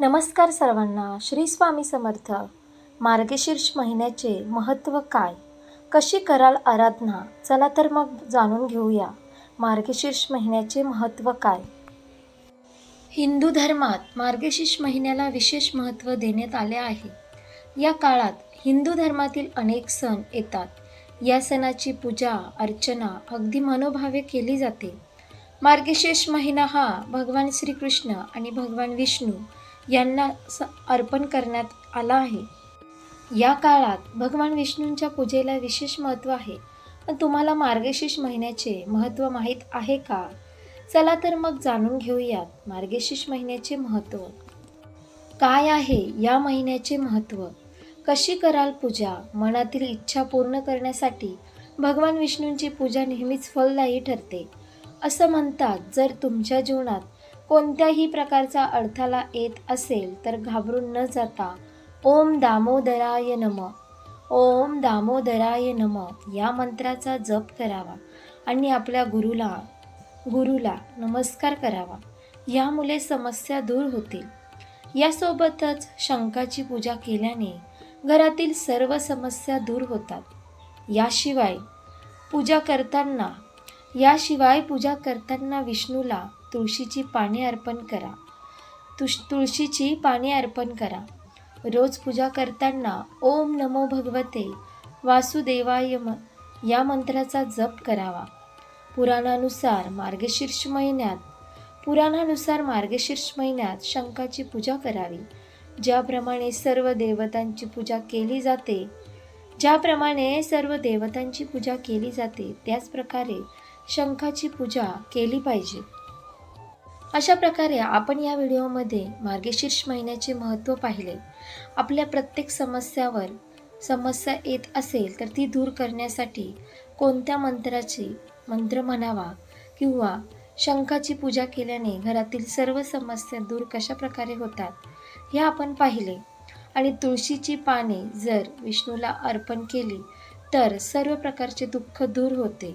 नमस्कार सर्वांना श्री स्वामी समर्थ. मार्गशीर्ष महिन्याचे महत्त्व काय? कशी कराल आराधना? चला तर मग जाणून घेऊया. मार्गशीर्ष महिन्याचे महत्त्व काय? हिंदू धर्मात मार्गशीर्ष महिन्याला विशेष महत्त्व देण्यात आले आहे. या काळात हिंदू धर्मातील अनेक सण येतात. या सणाची पूजा अर्चना अगदी मनोभावे केली जाते. मार्गशीर्ष महिना हा भगवान श्रीकृष्ण आणि भगवान विष्णू यांना स अर्पण करण्यात आला आहे. या काळात भगवान विष्णूंच्या पूजेला विशेष महत्त्व आहे. पण तुम्हाला मार्गशीर्ष महिन्याचे महत्त्व माहीत आहे का? चला तर मग जाणून घेऊयात मार्गशीर्ष महिन्याचे महत्त्व. काय आहे या महिन्याचे महत्त्व? कशी कराल पूजा? मनातील इच्छा पूर्ण करण्यासाठी भगवान विष्णूंची पूजा नेहमीच फलदायी ठरते. असं म्हणतात जर तुमच्या जीवनात कोणत्याही प्रकारचा अडथळा येत असेल तर घाबरून न जाता ओम दामोदराय नम. ओम दामोदराय नम. या मंत्राचा जप करावा आणि आपल्या गुरुला गुरुला नमस्कार करावा. यामुळे समस्या दूर होतील. यासोबतच शंखाची पूजा केल्याने घरातील सर्व समस्या दूर होतात. याशिवाय पूजा करताना याशिवाय पूजा करताना विष्णूला तुळशीची पाने अर्पण करा. तुष तुळशीची पाने अर्पण करा. रोज पूजा करताना ओम नमो भगवते वासुदेवाय म या मंत्राचा जप करावा. पुराणानुसार मार्गशीर्ष महिन्यात पुराणानुसार मार्गशीर्ष महिन्यात शंखाची पूजा करावी. ज्याप्रमाणे सर्व देवतांची पूजा केली जाते ज्याप्रमाणे सर्व देवतांची पूजा केली जाते त्याचप्रकारे शंखाची पूजा केली पाहिजे. अशा प्रकारे आपण या व्हिडिओमध्ये मार्गशीर्ष महिन्याचे महत्त्व पाहिले. आपल्या प्रत्येक समस्यावर समस्या येत असेल तर ती दूर करण्यासाठी कोणत्या मंत्राची मंत्र म्हणावा किंवा शंखाची पूजा केल्याने घरातील सर्व समस्या दूर कशा प्रकारे होतात हे आपण पाहिले. आणि तुळशीची पाने जर विष्णूला अर्पण केली तर सर्व प्रकारचे दुःख दूर होते.